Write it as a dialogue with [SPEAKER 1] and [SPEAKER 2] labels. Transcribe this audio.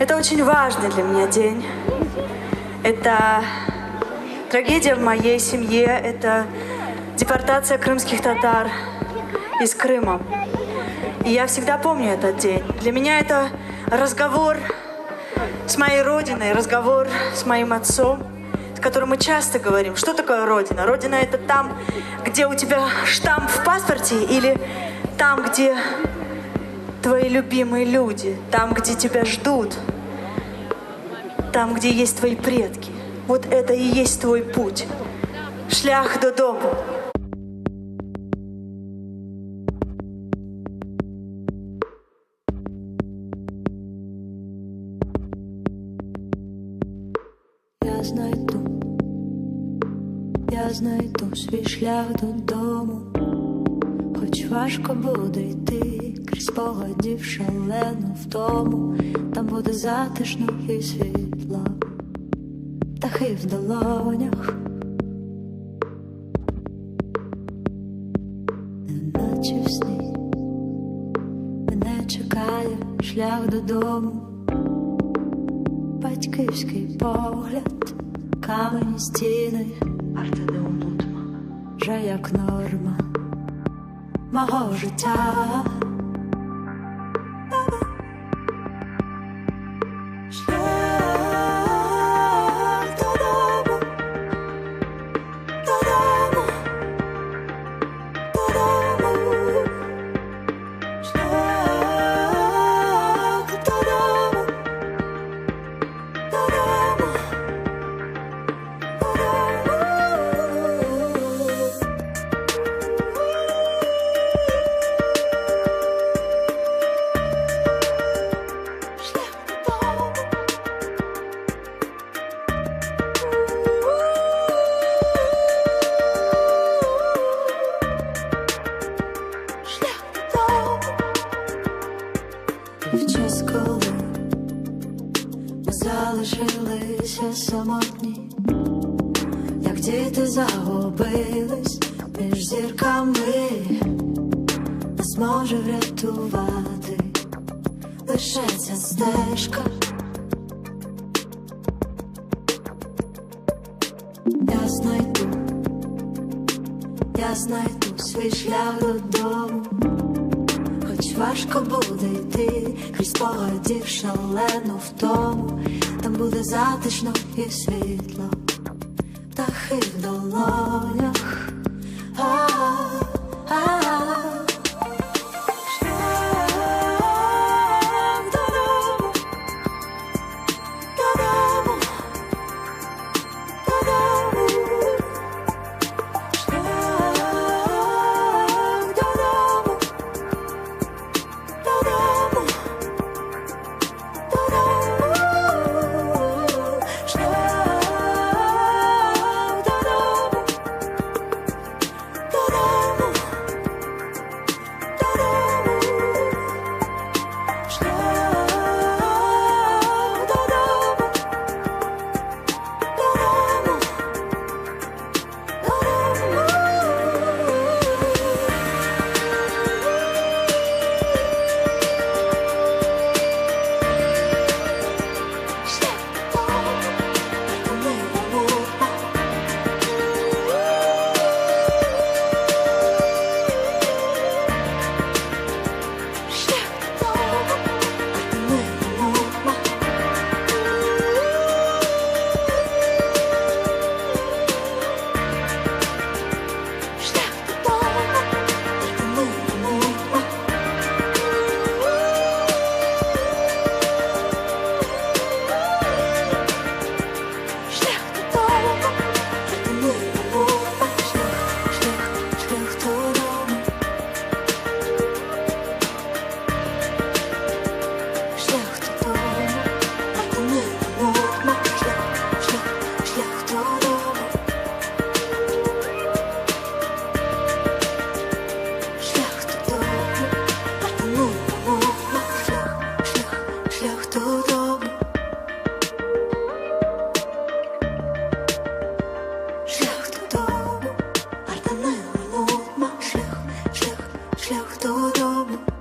[SPEAKER 1] Это очень важный для меня день. Это трагедия в моей семье, это депортация крымских татар из Крыма. И я всегда помню этот день. Для меня это разговор с моей родиной, разговор с моим отцом, с которым мы часто говорим, что такое родина. Родина это там, где у тебя штамп в паспорте или там, где твои любимые люди, там, где тебя ждут, там, где есть твои предки. Вот это и есть твой путь. Шлях додому.
[SPEAKER 2] Я знайду, я знайду свій шлях додому, хоч важко буде йти спогадів шалену втому, там буде затишно і світло, птахи в долонях, неначе в сні. Мене чекає шлях додому. Батьківський погляд, камені стіни, вже як норма. Мого життя. В час, коли залишилися самотні, як діти загубились між зірками, нас може врятувати лише ця стежка. Я знайду, я знайду свій шлях додому. Хоч важко буде йти крізь погодів шалену втому, там буде затишно і світло, птахи в долонях. tudo.